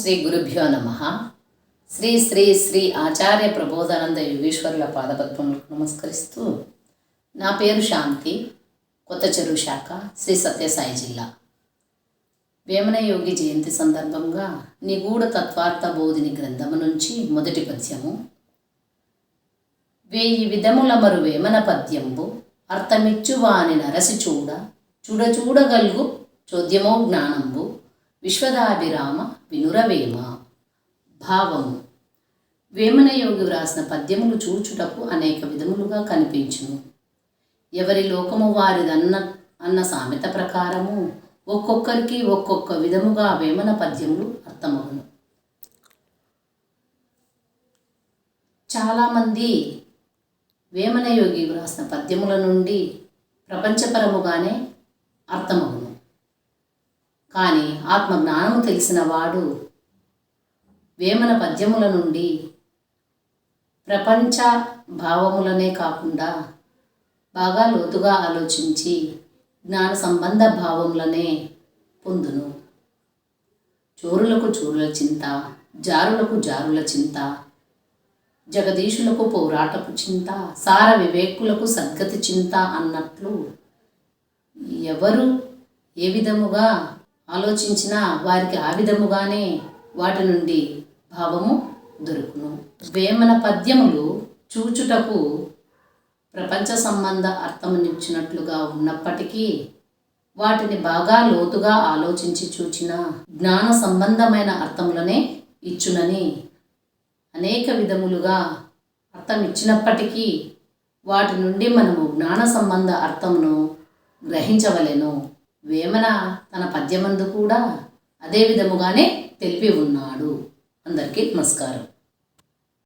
శ్రీ గురుభ్యో నమ. శ్రీ శ్రీ శ్రీ ఆచార్య ప్రబోధానంద యోగేశ్వరుల పాదపద్మములకు నమస్కరిస్తూ నా పేరు శాంతి కొత్త చెరువు శాఖ శ్రీ సత్యసాయి జిల్లా. వేమన యోగి జయంతి సందర్భంగా నిగూఢ తత్వార్థ బోధిని గ్రంథము నుంచి మొదటి పద్యము. వేయి విధముల మరు వేమన పద్యంబు అర్థమిచ్చువాని నరసి చూడ చూడ చూడగల్గు చోద్యమో జ్ఞానంబు. విశ్వదాభిరామ వినురవేమ. భావము. వేమనయోగి వ్రాసిన పద్యములు చూచుటకు అనేక విధములుగా కనిపించును. ఎవరి లోకము వారిదన్న అన్న సామెత ప్రకారము ఒక్కొక్కరికి ఒక్కొక్క విధముగా వేమన పద్యములు అర్థమవును చాలామంది వేమనయోగి వ్రాసిన పద్యముల నుండి ప్రపంచపరముగానే అర్థమవును కానీ ఆత్మజ్ఞానము తెలిసిన వాడు వేమన పద్యముల నుండి ప్రపంచ భావములనే కాకుండా బాగా లోతుగా ఆలోచించి జ్ఞాన సంబంధ భావములనే పొందును. చోరులకు చోరుల చింత జారులకు జారుల చింత జగదీశులకు పోరాటపు చింత సార వివేకులకు సద్గతి చింత అన్నట్లు ఎవరు ఏ విధముగా ఆలోచించినా వారికి ఆ విధముగానే వాటి నుండి భావము దొరుకును. వేమన పద్యములు చూచుటకు ప్రపంచ సంబంధ అర్థమునిచ్చినట్లుగా ఉన్నప్పటికీ వాటిని బాగా లోతుగా ఆలోచించి చూచిన జ్ఞాన సంబంధమైన అర్థములనే ఇచ్చునని అనేక విధములుగా అర్థం ఇచ్చినప్పటికీ వాటి నుండి మనము జ్ఞాన సంబంధ అర్థమును గ్రహించవలెను. వేమన తన పద్యమందు కూడా అదే విధముగానే తెలిపి ఉన్నాడు. అందరికీ నమస్కారం.